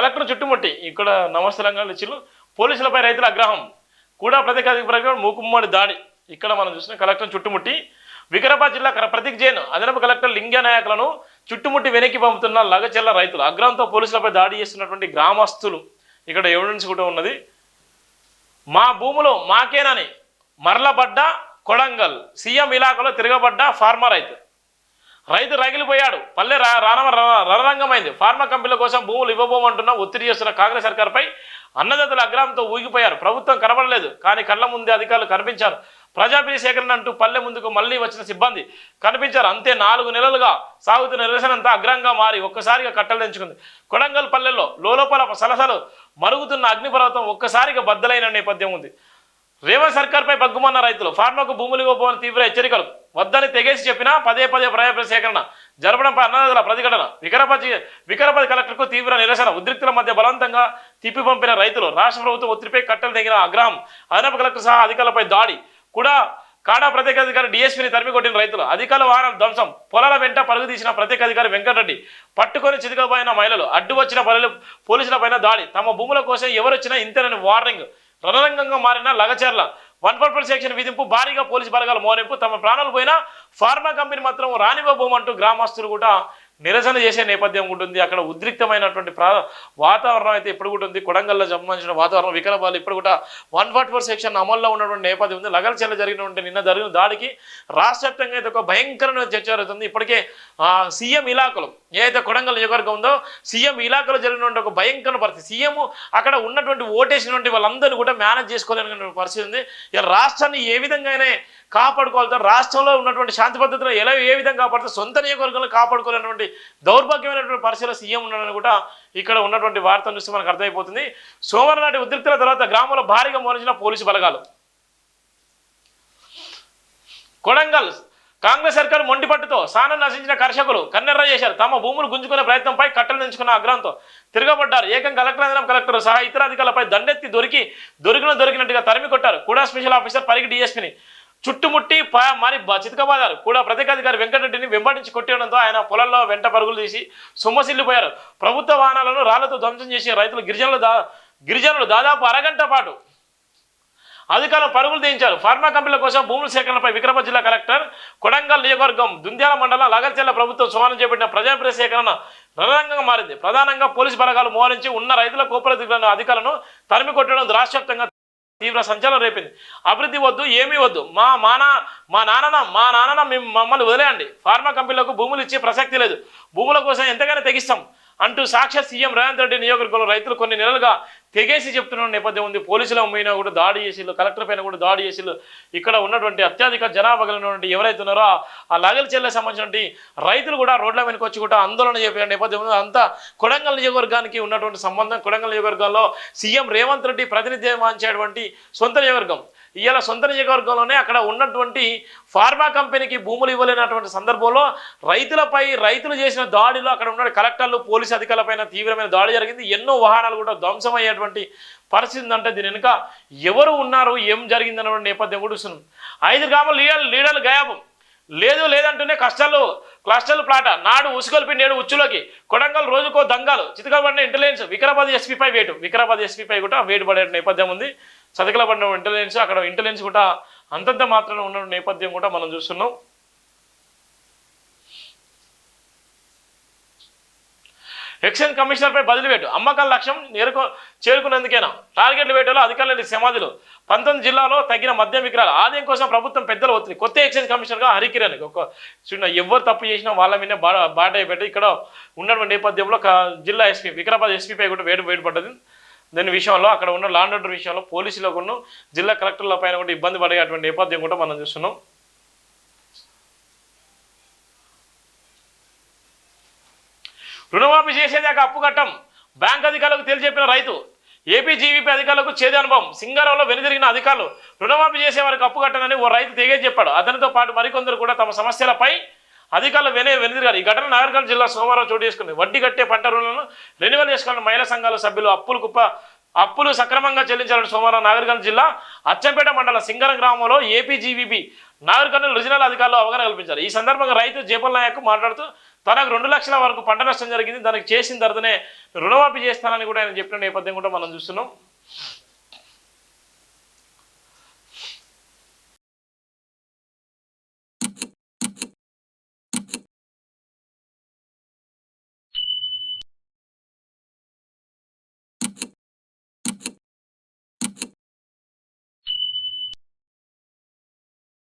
Collector చుట్టుముట్టి ఇక్కడ నమస్తరంగా ఇచ్చిళ్ళు పోలీసులపై రైతుల ఆగ్రహం. కూడా ప్రత్యేక మూకుమ్మడి దాడి. ఇక్కడ మనం చూసిన కలెక్టర్ చుట్టుముట్టి. వికారాబాద్ జిల్లా ప్రతీక్ జైన్ అదనపు కలెక్టర్ లింగ నాయకులను చుట్టుముట్టి వెనక్కి పంపుతున్న లగచెల్ల రైతులు. అగ్రహంతో పోలీసులపై దాడి చేస్తున్నటువంటి గ్రామస్తులు. ఇక్కడ ఎవిడెన్స్ కూడా ఉన్నది. మా భూములు మాకేనని మరలబడ్డ కొడంగల్. సీఎం ఇలాకలో తిరగబడ్డ ఫార్మర్ రైతు. రైతు రగిలిపోయాడు. పల్లె రా రానవ రణరంగమైంది. ఫార్మా కంపెనీల కోసం భూములు ఇవ్వబోమంటున్న ఒత్తిడి చేస్తున్న కాంగ్రెస్ సర్కార్పై అన్నదాతల అగ్రహంతో ఊగిపోయారు. ప్రభుత్వం కనబడలేదు. కానీ కళ్ళ ముందే అధికారులు కనిపించారు. ప్రజాప్రియ సేకరణ అంటూ పల్లె ముందుకు మళ్ళీ వచ్చిన సిబ్బంది కనిపించారు. అంతే నాలుగు నెలలుగా సాగుతున్న నిరసనంతా అగ్రంగా మారి ఒక్కసారిగా కట్టలు తెంచుకుంది. కొడంగల్ పల్లెల్లో లోలోపల సలసలు మరుగుతున్న అగ్నిపర్వతం ఒక్కసారిగా బద్దలైన నేపథ్యం ఉంది. రేవంత్ సర్కార్పై బగ్గుమన్న రైతులు ఫార్మాకు భూములు ఇవ్వబోని తీవ్ర హెచ్చరికలు. వద్దని తెగేసి చెప్పినా పదే పదే ప్రజా సేకరణ జరపడంపై అన్నదాతల ప్రతిఘటన. వికారాబాద్ జి- వికారాబాద్ కలెక్టర్కు తీవ్ర నిరసన. ఉద్రిక్తుల మధ్య బలవంతంగా తిప్పి పంపిన రైతులు రాష్ట్ర ప్రభుత్వం ఒత్తిడిపై కట్టలు తెగిన అగ్రహం అదనపు కలెక్టర్ సహా అధికారులపై దాడి. కూడా కాడా ప్రత్యేక అధికారి డిఎస్పీని తరిమికొట్టిన రైతులు అధికారుల వాహనాల ధ్వంసం. పొలాల వెంట పరుగు తీసిన ప్రత్యేక అధికారి వెంకటరెడ్డి పట్టుకొని చితికపోయిన మహిళలు అడ్డు వచ్చిన పల్లెలు పోలీసులపైన దాడి. తమ భూముల కోసం ఎవరొచ్చినా ఇంతేనని వార్నింగ్ రణరంగంగా మారిన లగచర్ల వన్ పర్పల్ సెక్షన్ విధింపు భారీగా పోలీసు బలగాల మోరింపు తమ ప్రాణాలు పోయినా ఫార్మా కంపెనీ మాత్రం రానివ్వబోమంటూ గ్రామస్తులు కూడా నిరసన చేసే నేపథ్యం ఉంటుంది. అక్కడ ఉద్రిక్తమైనటువంటి ప్రా వాతావరణం అయితే ఇప్పుడు కూడా ఉంది. కొడంగల్లో సంబంధించిన వాతావరణం వికారాబాద్ ఇప్పుడు కూడా వన్ ఫార్టీ ఫోర్ సెక్షన్ అమల్లో ఉన్నటువంటి నేపథ్యం ఉంది. లగల్చెల్ల జరిగినటువంటి నిన్న జరిగిన దాడికి రాష్ట్ర వ్యాప్తంగా అయితే ఒక భయంకరమైన చర్చ జరుగుతుంది. ఇప్పటికే సీఎం ఇలాకలు ఏదైతే కొడంగల్ నియోజకవర్గం ఉందో సీఎం ఇలాకలో జరిగినటువంటి ఒక భయంకర పరిస్థితి. సీఎం అక్కడ ఉన్నటువంటి ఓటేసినటువంటి వాళ్ళందరూ కూడా మేనేజ్ చేసుకోలేని పరిస్థితి ఉంది. ఇలా రాష్ట్రాన్ని ఏ విధంగానే కాపాడుకోవాలి రాష్ట్రంలో ఉన్నటువంటి శాంతి భద్రతను ఎలా ఏ విధంగా కాపాడుతూ సొంత నియోజకవర్గంలో కాపాడుకోలేనటువంటి దౌర్భాగ్యమైనటువంటి పరిస్థితిలో సీఎం ఉన్నాడని కూడా ఇక్కడ ఉన్నటువంటి వార్తను చూస్తే మనకు అర్థమైపోతుంది. సోమవారం నాటి ఉద్రిక్తుల తర్వాత గ్రామంలో భారీగా మోరించిన పోలీసు బలగాలు. కొడంగల్ కాంగ్రెస్ సర్కారు మొండిపట్టుతో స్థానం నశించిన కర్షకులు కన్నెర్ర చేశారు. తమ భూములు గుంజుకునే ప్రయత్నంపై కట్టలు తెంచుకున్న అగ్రహంతో తిరగబడ్డారు. ఏకం కలెక్టర్ కలెక్టర్ సహా ఇతర అధికారులపై దండెత్తి దొరికి దొరికిన దొరికినట్టుగా తరిమి కొట్టారు. కూడా స్పెషల్ ఆఫీసర్ పరిగి డిఎస్పీని చుట్టుముట్టి మరి చితకబాదారు. కూడా ప్రత్యేకాధికారి వెంకటరెడ్డిని వెంబడించి కొట్టేయడంతో ఆయన పొలంలో వెంట పరుగులు తీసి సొమ్మసిల్లిపోయారు. ప్రభుత్వ వాహనాలను రాళ్ళతో ధ్వంసం చేసి రైతులు గిరిజనులు దా గిరిజనులు దాదాపు అరగంట పాటు అధికారులు పరుగులు తీయించారు. ఫార్మా కంపెనీల కోసం భూముల సేకరణపై విక్రమ జిల్లా కలెక్టర్ కొడంగల్ నియోజకవర్గం దుంద్యాల మండలం లగల్చెల్ల ప్రభుత్వం సుమారం చేపట్టిన ప్రజాప్రియ సేకరణ రణరంగంగా మారింది. ప్రధానంగా పోలీసు బలగాలు మోహరించి ఉన్న రైతుల కోపరధికారులను అధికారులను తరిమి కొట్టడం రాష్ట్ర తీవ్ర సంచలనం రేపింది. అభివృద్ధి వద్దు ఏమీ వద్దు. మా మాన మా నాన్న మా నాన్న మేము మమ్మల్ని వదిలేయండి. ఫార్మా కంపెనీలకు భూములు ఇచ్చే ప్రసక్తి లేదు. భూముల కోసం ఎంతగానో తెగిస్తాం. అంటూ సాక్షాత్ సీఎం రేవంత్ రెడ్డి నియోజకవర్గంలో రైతులు కొన్ని నెలలుగా తెగేసి చెప్తున్న నేపథ్యం ఉంది. పోలీసుల పైన కూడా దాడి చేసిళ్ళు కలెక్టర్ పైన కూడా దాడి చేసిళ్ళు. ఇక్కడ ఉన్నటువంటి అత్యధిక జనాభా కలిగినటువంటి ఎవరైతే ఉన్నారో ఆ- ఆ లగల సంబంధించినటువంటి రైతులు కూడా రోడ్ల మీదకి వచ్చి కూడా ఆందోళన చెప్పిన నేపథ్యం ఉంది. అంతా కొడంగల్ నియోజకవర్గానికి ఉన్నటువంటి సంబంధం. కొడంగల్ నియోజకవర్గంలో సీఎం రేవంత్ రెడ్డి ప్రాతినిధ్యం వహించేటువంటి సొంత నియోజకవర్గం. ఇవాళ సొంత నియోజకవర్గంలోనే అక్కడ ఉన్నటువంటి ఫార్మా కంపెనీకి భూములు ఇవ్వలేనటువంటి సందర్భంలో రైతులపై రైతులు చేసిన దాడిలో అక్కడ ఉన్న కలెక్టర్లు పోలీసు అధికారులపైన తీవ్రమైన దాడి జరిగింది. ఎన్నో వాహనాలు కూడా ధ్వంసమయ్యేటువంటి పరిస్థితి ఉందంటే దీని వెనుక ఎవరు ఉన్నారు? ఏం జరిగింది అన్నటువంటి నేపథ్యం కూడా చూస్తున్నాం. ఐదు గ్రామాల లీడర్ లీడర్లు గాయాబం లేదు లేదంటూనే కష్టాలు క్లస్టర్లు ప్లాట. నాడు ఉసుకొల్పి నేడు ఉచ్చులోకి. కొడంగల్ రోజుకో దంగాలు. చితకబడిన ఇంటెలిజెన్స్. వికారాబాద్ ఎస్పీపై వేటు. వికారాబాద్ ఎస్పీపై కూడా వేటు పడే నేపథ్యం ఉంది. చతకలబడిన ఇంటెలిజెన్స్ అక్కడ ఇంటెలిజెన్స్ కూడా అంతంత మాత్రమే ఉన్న నేపథ్యం కూడా మనం చూస్తున్నాం. ఎక్సైజ్ కమిషనర్పై బదిలీ వేటు. అమ్మకాల లక్ష్యం నేరుకో చేరుకునేందుకేనా టార్గెట్లు వేటలో అధికారులు సమాధులు. పంతొమ్మిది జిల్లాలో తగిన మద్యం విక్రయాలు. ఆదాయం కోసం ప్రభుత్వం పెద్దలు ఒత్తిడి. కొత్త ఎక్సైజ్ కమిషనర్గా హరికిరణ్ ఒక చిన్న ఎవరు తప్పు చేసినా వాళ్ళ మీద బా బాట అయిపోయి ఇక్కడ ఉన్నటువంటి నేపథ్యంలో జిల్లా ఎస్పీ వికారాబాద్ ఎస్పీపై కూడా వేటు వేటుపడ్డది. దాని విషయంలో అక్కడ ఉన్న లాండ్ ఆర్డర్ విషయంలో పోలీసులకు జిల్లా కలెక్టర్ల పైన కూడా ఇబ్బంది పడేటువంటి నేపథ్యం కూడా మనం చూస్తున్నాం. రుణమాఫీ చేసేదాకా అప్పు కట్టం. బ్యాంక్ అధికారులకు తెలియజెప్పిన రైతు ఏపీ జీవీపీ అధికారులకు చేదు అనుభవం. సింగారంలో వెనుదిరిగిన అధికారులు రుణమాఫీ చేసే వారికి అప్పు కట్టనని ఓ రైతు తెగే చెప్పాడు. అతనితో పాటు మరికొందరు కూడా తమ సమస్యలపై అధికారులు వినయ వెనుదిరిగారు ఈ ఘటన నాగరికల్ జిల్లా సోమవారం చోటు చేసుకుంది. వడ్డీ కట్టే పంట రుణాలను రెన్యువల్ చేసుకున్న మహిళా సంఘాల సభ్యులు అప్పులు కుప్ప అప్పులు సక్రమంగా చెల్లించాలని సోమవారం నాగరికల్ జిల్లా అచ్చంపేట మండలం సింగరం గ్రామంలో ఏపీజీవీబీ నాగరికల్ రిజినల్ అధికారులు అవగాహన కల్పించారు. ఈ సందర్భంగా రైతు జేపల్ నాయక్ మాట్లాడుతూ తనకు రెండు లక్షల వరకు పంట నష్టం జరిగింది. దానికి చేసిన తర్వాతనే రుణమాఫీ చేస్తానని కూడా ఆయన చెప్పిన నేపథ్యం కూడా మనం చూస్తున్నాం.